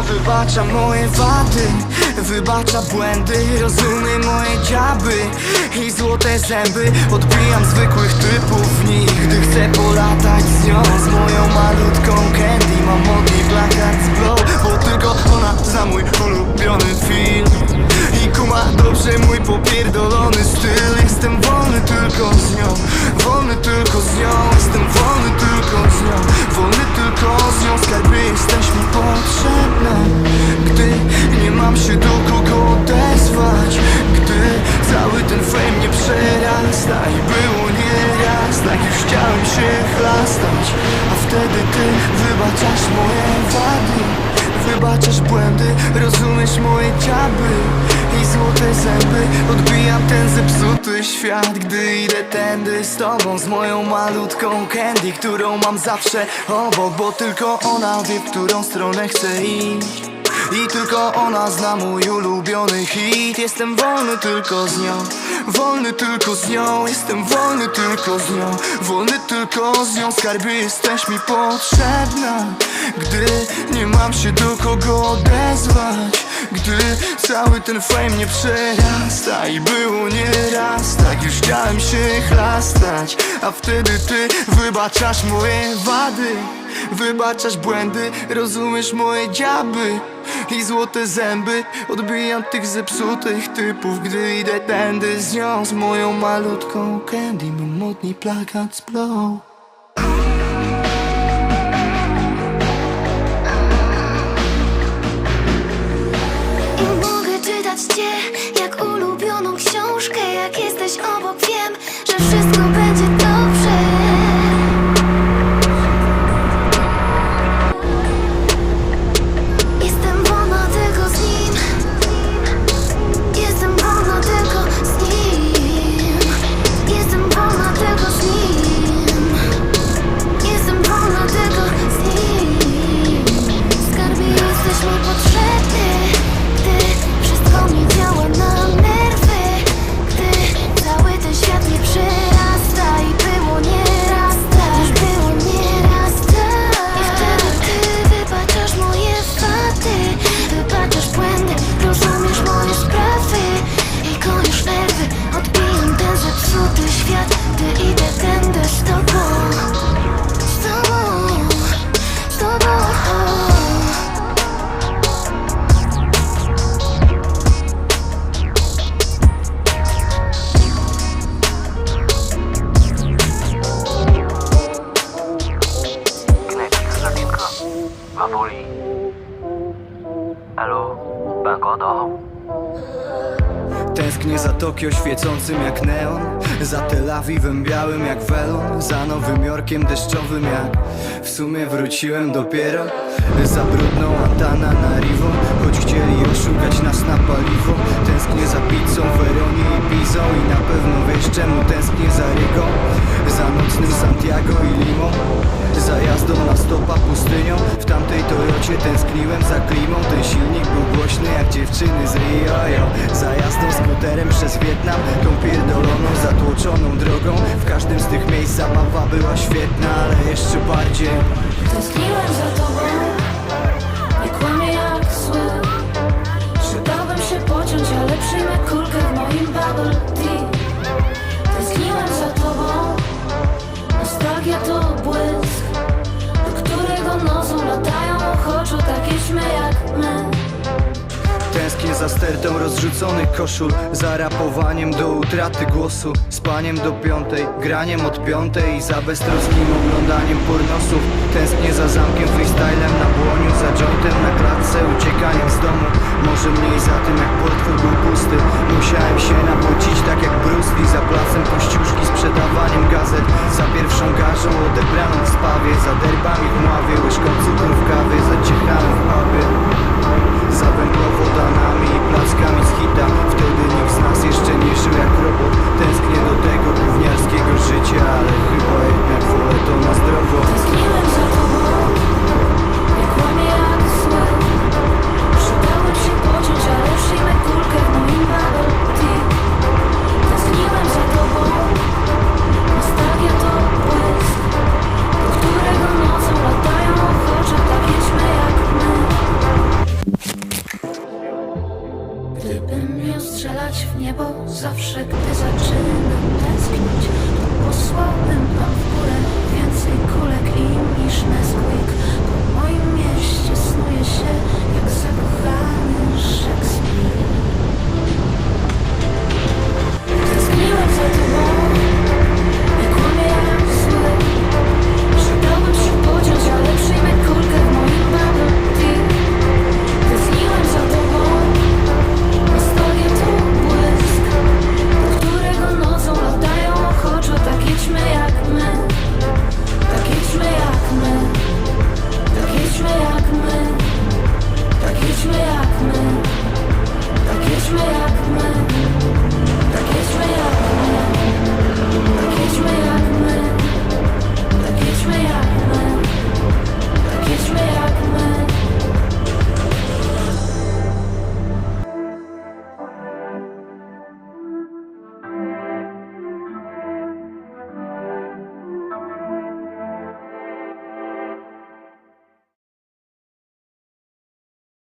wybacza moje wady Wybacza błędy, rozumie moje dziaby I złote zęby. Odbijam zwykłych typów w nich Gdy chcę polatać z nią Z moją malutką candy. Mam modny plakat z blow Bo tylko ona zna mój ulubiony film. I kuma dobrze mój popierdolony styl. Jestem wolny tylko z nią Wolny tylko z nią. Jestem wolny tylko z nią Wolny tylko z nią. Skarby jesteś mi potrzebne Gdy nie mam się do kogo odezwać Gdy cały ten fame nie przerasta I było nieraz Tak już chciałem się chlastać. A wtedy ty wybaczasz moje wady Wybaczasz błędy, rozumiesz moje dziaby I złote zęby. Odbijam ten zepsuty świat Gdy idę tędy z tobą Z moją malutką candy Którą mam zawsze obok Bo tylko ona wie, w którą stronę chcę iść tylko ona zna mój ulubiony hit. Jestem wolny tylko z nią Wolny tylko z nią. Jestem wolny tylko z nią Wolny tylko z nią. Skarbie jesteś mi potrzebna Gdy nie mam się do kogo odezwać. Gdy cały ten fame nie przerasta I było nieraz. Tak już chciałem się chlastać A wtedy ty wybaczasz moje wady. Wybaczasz błędy, rozumiesz moje dziaby I złote zęby Odbijam tych zepsutych typów. Gdy idę tędy z nią Z moją malutką candy Mam modny plakat z I mogę czytać cię Bangodo. Tęsknię za Tokio świecącym jak neon Za Tel Awiwem białym jak welon Za Nowym Jorkiem deszczowym jak W sumie wróciłem dopiero Za brudną Antana na Rivo Choć chcieli oszukać nas na paliwo. Tęsknię za pizzą, Weronie i Pizą I na pewno wiesz czemu tęsknię za Rygą Za nocnym Santiago i Limą Toyocie tęskniłem za klimą. Ten silnik był głośny jak dziewczyny z Rio. Za jazdą skuterem przez Wietnam. Tą pierdoloną, zatłoczoną drogą. W każdym z tych miejsc zabawa była świetna Ale jeszcze bardziej. Tęskniłem za tobą Tęsknię za stertą rozrzuconych koszul Za rapowaniem do utraty głosu Spaniem do piątej, graniem od piątej I za beztroskim oglądaniem pornosów Tęsknię za zamkiem, freestylem na błoniu Za jointem na klatce, uciekaniem z domu Może mniej za tym jak portfel był pusty. Musiałem się napocić tak jak Bruce Lee Za placem kościuszki, sprzedawaniem gazet Za pierwszą garzą odebraną w spawie Za Gdybym miał strzelać w niebo zawsze, gdy zaczynam tęsknić to Posłałbym tam w górę więcej kulek i niż Nesquik. Po moim mieście snuje się